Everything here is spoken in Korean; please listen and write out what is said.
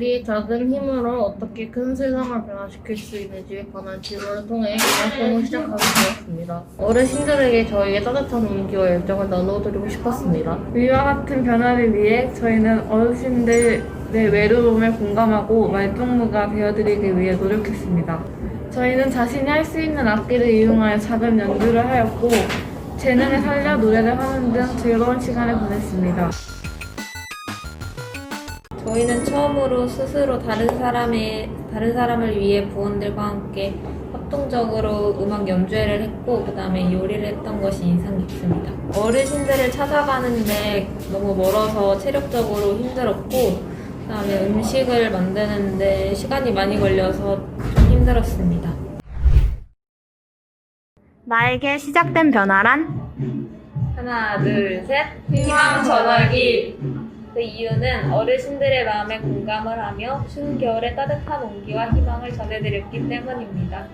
우리 작은 힘으로 어떻게 큰 세상을 변화시킬 수 있는지에 관한 질문을 통해 활동을 시작하게 되었습니다. 어르신들에게 저희의 따뜻한 온기와 열정을 나누어드리고 싶었습니다. 위와 같은 변화를 위해 저희는 어르신들의 외로움에 공감하고 말동무가 되어드리기 위해 노력했습니다. 저희는 자신이 할 수 있는 악기를 이용하여 작은 연주를 하였고 재능을 살려 노래를 하는 등 즐거운 시간을 보냈습니다. 저희는 처음으로 스스로 다른 사람의 다른 사람을 위해 부원들과 함께 협동적으로 음악 연주회를 했고 그다음에 요리를 했던 것이 인상 깊습니다. 어르신들을 찾아가는데 너무 멀어서 체력적으로 힘들었고 그다음에 음식을 만드는데 시간이 많이 걸려서 좀 힘들었습니다. 나에게 시작된 변화란? 하나, 둘, 셋. 희망 전화기. 그 이유는 어르신들의 마음에 공감을 하며 추운 겨울에 따뜻한 온기와 희망을 전해드렸기 때문입니다.